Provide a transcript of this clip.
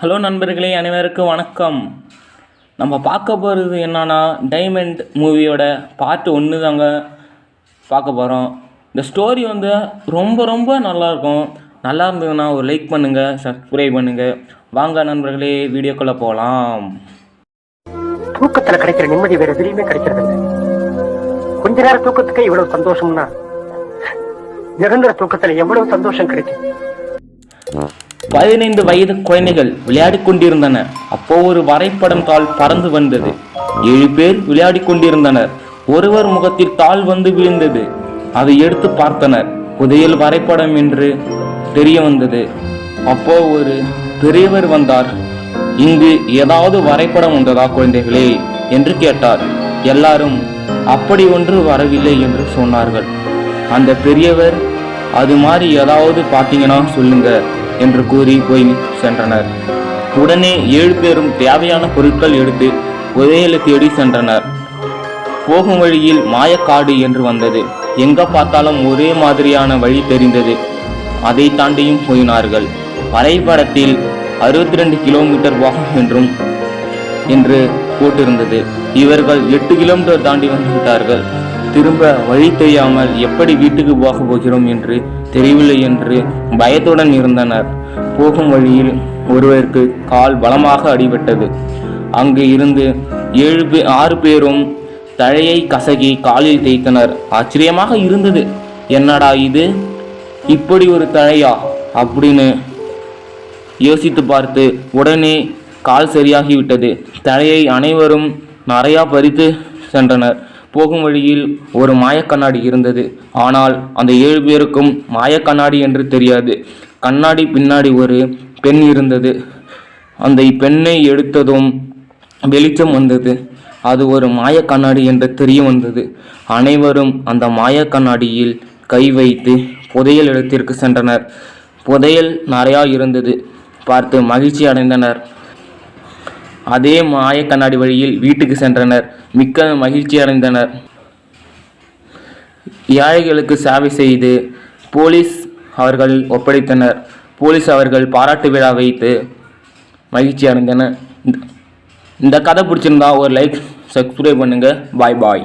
Hello நண்பர்களே அனைவருக்கும் வணக்கம். நம்ம பார்க்க போகிறது என்னன்னா டைமண்ட் மூவியோட பார்ட் ஒன்று தாங்க பார்க்க போகிறோம் இந்த ஸ்டோரி வந்து ரொம்ப ரொம்ப நல்லாயிருக்கும். நல்லா இருந்ததுன்னா ஒரு லைக் பண்ணுங்கள் சப்ஸ்கிரைப் பண்ணுங்கள் வாங்க நண்பர்களே வீடியோக்குள்ளே போகலாம் தூக்கத்தில் கிடைக்கிற நிம்மதி வேறு எதுலையுமே கிடைக்கிறது கொஞ்ச நேரம் தூக்கத்துக்கே இவ்வளவு சந்தோஷம்னா நிரந்தர தூக்கத்தில் எவ்வளவு சந்தோஷம் கிடைக்கும்? பதினைந்து வயது குழந்தைகள் விளையாடிக் கொண்டிருந்தன அப்போ ஒரு வரைபடம் தாள் பறந்து வந்தது. ஏழு பேர் விளையாடிக் கொண்டிருந்தனர். ஒருவர் முகத்தில் தாள் வந்து விழுந்தது. அதை எடுத்து பார்த்தனர். புதையல் வரைபடம் என்று தெரிய வந்தது. அப்போ ஒரு பெரியவர் வந்தார். இங்கு ஏதாவது வரைபடம் உண்டதா குழந்தைகளே? என்று கேட்டார். எல்லாரும் அப்படி ஒன்று வரவில்லை என்று சொன்னார்கள். அந்த பெரியவர் அது மாதிரி ஏதாவது பார்த்தீங்கன்னா சொல்லுங்கள் என்று கூறி போய் சென்றனர். உடனே ஏழு பேரும் தேவையான பொருட்கள் எடுத்து புதையலை தேடி சென்றனர். போகும் வழியில் மாயக்காடு என்று வந்தது. எங்க பார்த்தாலும் ஒரே மாதிரியான வழி தெரிந்தது. அதை தாண்டியும் போயினார்கள். வரைபடத்தில் அறுபத்தி ரெண்டு கிலோமீட்டர் போகும் என்றும் என்று போட்டிருந்தது. இவர்கள் எட்டு கிலோமீட்டர் தாண்டி வந்துவிட்டார்கள் திரும்ப வழி தெரியாமல் எப்படி வீட்டுக்கு போக போகிறோம் என்று தெரியவில்லை என்று பயத்துடன் இருந்தனர். போகும் வழியில் ஒருவருக்கு கால் பலமாக அடிபட்டது. அங்கு இருந்து ஏழு பே ஆறு பேரும் தழையை கசகி காலில் தேய்த்தனர். ஆச்சரியமாக இருந்தது. என்னடா இது? இப்படி ஒரு தழையா? அப்படின்னு யோசித்து பார்த்து உடனே கால் சரியாகிவிட்டது. தழையை அனைவரும் நிறையா பறித்து சென்றனர். போகும் வழியில் ஒரு மாயக்கண்ணாடி இருந்தது. ஆனால் அந்த ஏழு பேருக்கும் மாயக்கண்ணாடி என்று தெரியாது. கண்ணாடி பின்னாடி ஒரு பெண் இருந்தது. அந்த பெண்ணை எடுத்ததும் வெளிச்சம் வந்தது. அது ஒரு மாயக்கண்ணாடி என்று தெரிய வந்தது. அனைவரும் அந்த மாயக்கண்ணாடியில் கை வைத்து புதையல் இடத்திற்கு சென்றனர். புதையல் நிறையா இருந்தது. பார்த்து மகிழ்ச்சி அடைந்தனர். அதே மாய கண்ணாடி வழியில் வீட்டுக்கு சென்றனர். மிக்க மகிழ்ச்சி அடைந்தனர் ஏழைகளுக்கு சேவை செய்து போலீஸ் அவர்கள் ஒப்படைத்தனர். போலீஸ் அவர்கள் பாராட்டு விழா வைத்து மகிழ்ச்சி அடைந்தனர் இந்த- இந்த கதை பிடிச்சிருந்தா ஒரு லைக் சப்ஸ்கிரைப் பண்ணுங்கள் பாய் பாய்